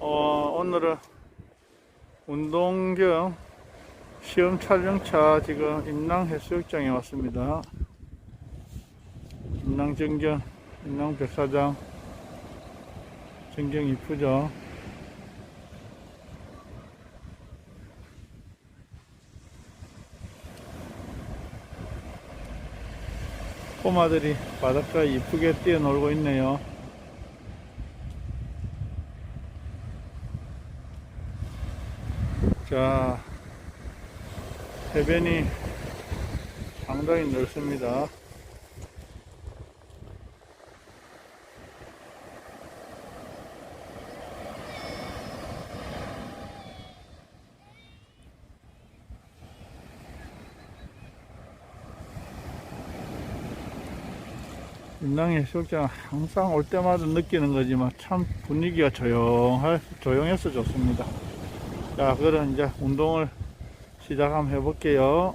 오늘은 운동 겸 시험 촬영차 지금 인랑 해수욕장에 왔습니다. 인랑 정경, 인랑 백사장 전경 이쁘죠? 꼬마들이 바닷가에 이쁘게 뛰어놀고 있네요. 자, 해변이 상당히 넓습니다. 인랑의 해수욕장 항상 올 때마다 느끼는 거지만 참 분위기가 조용할, 조용해서 좋습니다. 자, 그럼 이제 운동을 시작 한번 해볼게요.